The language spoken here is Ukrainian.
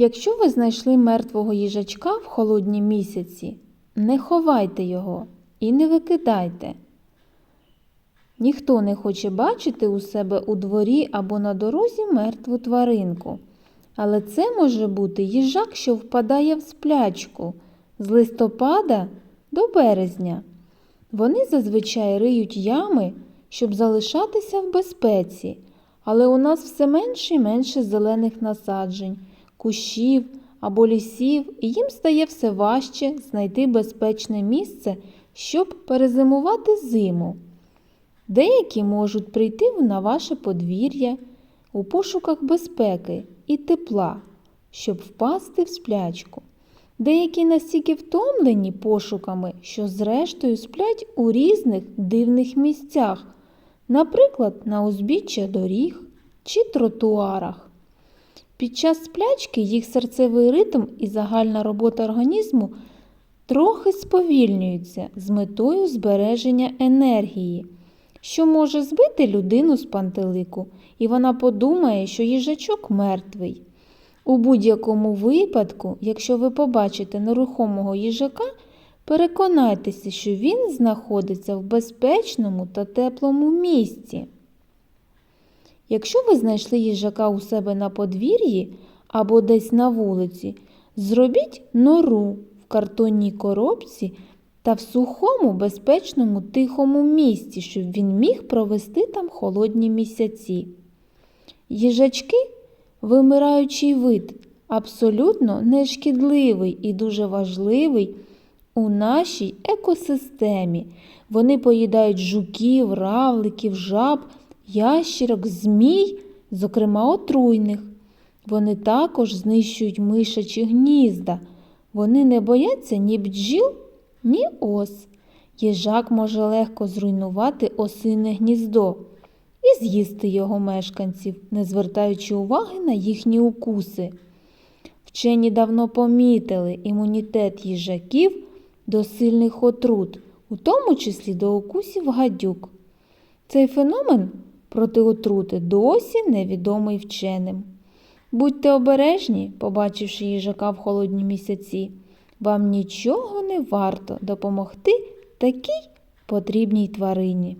Якщо ви знайшли мертвого їжачка в холодні місяці, не ховайте його і не викидайте. Ніхто не хоче бачити у себе у дворі або на дорозі мертву тваринку. Але це може бути їжак, що впадає в сплячку з листопада до березня. Вони зазвичай риють ями, щоб залишатися в безпеці, але у нас все менше і менше зелених насаджень, кущів або лісів, і їм стає все важче знайти безпечне місце, щоб перезимувати зиму. Деякі можуть прийти на ваше подвір'я у пошуках безпеки і тепла, щоб впасти в сплячку. Деякі настільки втомлені пошуками, що зрештою сплять у різних дивних місцях, наприклад, на узбіччя доріг чи тротуарах. Під час сплячки їх серцевий ритм і загальна робота організму трохи сповільнюються з метою збереження енергії, що може збити людину з пантелику, і вона подумає, що їжачок мертвий. У будь-якому випадку, якщо ви побачите нерухомого їжака, переконайтеся, що він знаходиться в безпечному та теплому місці. Якщо ви знайшли їжака у себе на подвір'ї або десь на вулиці, зробіть нору в картонній коробці та в сухому, безпечному, тихому місці, щоб він міг провести там холодні місяці. Їжачки вимираючий вид, абсолютно нешкідливий і дуже важливий у нашій екосистемі. Вони поїдають жуків, равликів, жаб, ящірок, змій, зокрема отруйних. Вони також знищують мишачі гнізда. Вони не бояться ні бджіл, ні ос. Їжак може легко зруйнувати осине гніздо і з'їсти його мешканців, не звертаючи уваги на їхні укуси. Вчені давно помітили імунітет їжаків до сильних отрут, у тому числі до укусів гадюк. Цей феномен проти отрути досі невідомий вченим. Будьте обережні, побачивши їжака в холодні місяці. Вам нічого не варто допомогти такій потрібній тварині.